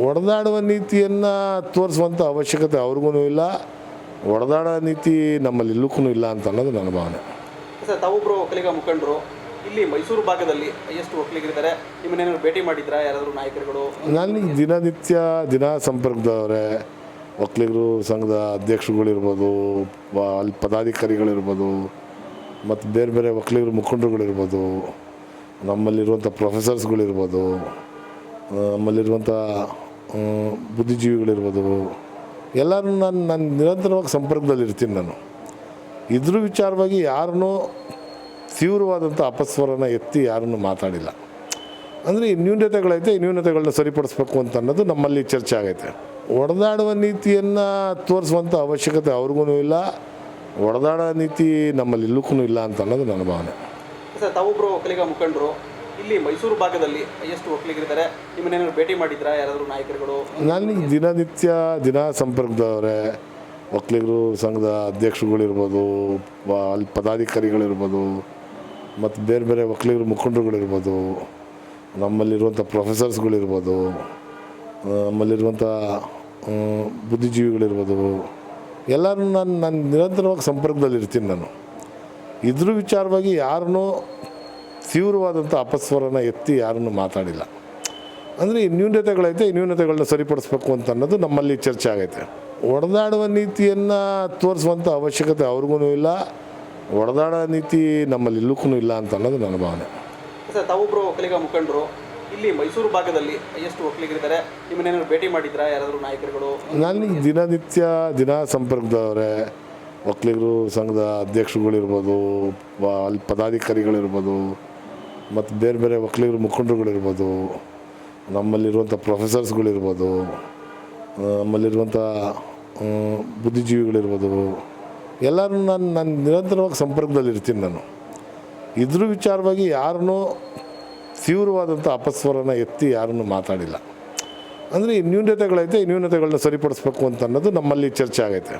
ಹೊಡೆದಾಡುವ ನೀತಿಯನ್ನು ತೋರಿಸುವಂಥ ಅವಶ್ಯಕತೆ ಅವ್ರಿಗೂ ಇಲ್ಲ. ಒಡೆದಾಡ ನೀತಿ ನಮ್ಮಲ್ಲಿ ಇಲ್ಲಕ್ಕೂ ಇಲ್ಲ ಅಂತ ಅನ್ನೋದು ನನ್ನ ಭಾವನೆ. ಸರ್ ತಾವೊಬ್ಬರು ಒಕ್ಕಲಿಗ ಮುಖಂಡರು. ಇಲ್ಲಿ ಮೈಸೂರು ಭಾಗದಲ್ಲಿ ಎಷ್ಟು ಒಕ್ಕಲಿಗರಿದ್ದಾರೆ. ನಿಮ್ಮನ್ನೇನಾದ್ರು ಭೇಟಿ ಮಾಡಿದ್ರಾ? ಯಾರಾದರೂ ನಾಯಕರುಗಳು? ನನಗೆ ದಿನನಿತ್ಯ ದಿನ ಸಂಪರ್ಕದವರೇ. ಒಕ್ಕಲಿಗರು ಸಂಘದ ಅಧ್ಯಕ್ಷರುಗಳಿರ್ಬೋದು ಅಲ್ಲಿ ಪದಾಧಿಕಾರಿಗಳಿರ್ಬೋದು ಮತ್ತು ಬೇರೆ ಬೇರೆ ಒಕ್ಕಲಿಗರು ಮುಖಂಡರುಗಳಿರ್ಬೋದು ನಮ್ಮಲ್ಲಿರುವಂಥ ಪ್ರೊಫೆಸರ್ಸ್ಗಳಿರ್ಬೋದು ನಮ್ಮಲ್ಲಿರುವಂಥ ಬುದ್ಧಿಜೀವಿಗಳಿರ್ಬೋದು ಎಲ್ಲರೂ ನಾನು ನಾನು ನಿರಂತರವಾಗಿ ಸಂಪರ್ಕದಲ್ಲಿ ಇರ್ತೀನಿ ನಾನು. ಇದ್ರ ವಿಚಾರವಾಗಿ ಯಾರನ್ನೂ ತೀವ್ರವಾದಂಥ ಅಪಸ್ವರನ ಎತ್ತಿ ಯಾರನ್ನು ಮಾತಾಡಿಲ್ಲ. ಅಂದರೆ ಈ ನ್ಯೂನತೆಗಳೈತೆ, ಈ ನ್ಯೂನತೆಗಳನ್ನ ಸರಿಪಡಿಸ್ಬೇಕು ಅಂತ ಅನ್ನೋದು ನಮ್ಮಲ್ಲಿ ಚರ್ಚೆ ಆಗೈತೆ. ಒಡೆದಾಡುವ ನೀತಿಯನ್ನು ತೋರಿಸುವಂಥ ಅವಶ್ಯಕತೆ ಅವ್ರಿಗೂ ಇಲ್ಲ, ಒಡೆದಾಡೋ ನೀತಿ ನಮ್ಮಲ್ಲಿ ಇಲ್ಲಕ್ಕೂ ಇಲ್ಲ ಅಂತ ಅನ್ನೋದು ನನ್ನ ಭಾವನೆ. ತಾವೊಬ್ಬರು ಒಕ್ಕಲಿಗ ಮುಖಂಡರು ಇಲ್ಲಿ ಮೈಸೂರು ಭಾಗದಲ್ಲಿ ಎಷ್ಟು ಒಕ್ಕಲಿಗರಿದ್ದಾರೆ. ನಿಮ್ಮನ್ನೇನಾದ್ರು ಭೇಟಿ ಮಾಡಿದ್ರಾ? ಯಾರಾದರೂ ನಾಯಕರುಗಳು? ನನಗೆ ದಿನನಿತ್ಯ ದಿನ ಸಂಪರ್ಕದವರೇ. ಒಕ್ಕಲಿಗರು ಸಂಘದ ಅಧ್ಯಕ್ಷರುಗಳಿರ್ಬೋದು ಅಲ್ಲಿ ಪದಾಧಿಕಾರಿಗಳಿರ್ಬೋದು, ಮತ್ತು ಬೇರೆ ಬೇರೆ ಒಕ್ಕಲಿಗರು ಮುಖಂಡರುಗಳಿರ್ಬೋದು ನಮ್ಮಲ್ಲಿರುವಂಥ ಪ್ರೊಫೆಸರ್ಸ್ಗಳಿರ್ಬೋದು ನಮ್ಮಲ್ಲಿರುವಂಥ ಬುದ್ಧಿಜೀವಿಗಳಿರ್ಬೋದು. ಎಲ್ಲರೂ ನಾನು ನಾನು ನಿರಂತರವಾಗಿ ಸಂಪರ್ಕದಲ್ಲಿರ್ತೀನಿ ನಾನು. ಇದ್ರ ವಿಚಾರವಾಗಿ ಯಾರನ್ನೂ ತೀವ್ರವಾದಂಥ ಅಪಸ್ವರನ ಎತ್ತಿ ಯಾರನ್ನು ಮಾತಾಡಿಲ್ಲ. ಅಂದರೆ ಈ ನ್ಯೂನತೆಗಳೈತೆ ಈ ನ್ಯೂನತೆಗಳನ್ನ ಸರಿಪಡಿಸ್ಬೇಕು ಅಂತ ಅನ್ನೋದು ನಮ್ಮಲ್ಲಿ ಚರ್ಚೆ ಆಗೈತೆ. ಒಡೆದಾಡುವ ನೀತಿಯನ್ನು ತೋರಿಸುವಂಥ ಅವಶ್ಯಕತೆ ಅವ್ರಿಗೂ ಇಲ್ಲ ಒಡೆದಾಡ ನೀತಿ ನಮ್ಮಲ್ಲಿ ಇಲ್ಲಕ್ಕೂ ಇಲ್ಲ ಅಂತ ಅನ್ನೋದು ನನ್ನ ಭಾವನೆ. ಸರ್ ತಾವೊಬ್ಬರು ಒಕ್ಕಲಿಗ ಮುಖಂಡರು ಇಲ್ಲಿ ಮೈಸೂರು ಭಾಗದಲ್ಲಿ ಎಷ್ಟು ಒಕ್ಕಲಿಗರಿದ್ದಾರೆ ನಿಮ್ಮನ್ನೇನಾದ್ರು ಭೇಟಿ ಮಾಡಿದ್ರಾ ಯಾರಾದರೂ ನಾಯಕರುಗಳು? ನನಗೆ ದಿನನಿತ್ಯ ದಿನ ಸಂಪರ್ಕದವರೇ ಒಕ್ಕಲಿಗರು ಸಂಘದ ಅಧ್ಯಕ್ಷರುಗಳಿರ್ಬೋದು ಅಲ್ಲಿ ಪದಾಧಿಕಾರಿಗಳಿರ್ಬೋದು ಮತ್ತು ಬೇರೆ ಬೇರೆ ಒಕ್ಕಲಿಗರು ಮುಖಂಡರುಗಳಿರ್ಬೋದು, ನಮ್ಮಲ್ಲಿರುವಂಥ ಪ್ರೊಫೆಸರ್ಸ್ಗಳಿರ್ಬೋದು ನಮ್ಮಲ್ಲಿರುವಂಥ ಬುದ್ಧಿಜೀವಿಗಳಿರ್ಬೋದು, ಎಲ್ಲರೂ ನಾನು ನಾನು ನಿರಂತರವಾಗಿ ಸಂಪರ್ಕದಲ್ಲಿ ಇರ್ತೀನಿ ನಾನು. ಇದ್ರ ವಿಚಾರವಾಗಿ ಯಾರನ್ನೂ ತೀವ್ರವಾದಂಥ ಅಪಸ್ವರನ ಎತ್ತಿ ಯಾರನ್ನೂ ಮಾತಾಡಿಲ್ಲ. ಅಂದರೆ ಈ ನ್ಯೂನತೆಗಳೈತೆ, ಈ ನ್ಯೂನತೆಗಳನ್ನ ಸರಿಪಡಿಸ್ಬೇಕು ಅಂತ ಅನ್ನೋದು ನಮ್ಮಲ್ಲಿ ಚರ್ಚೆ ಆಗೈತೆ.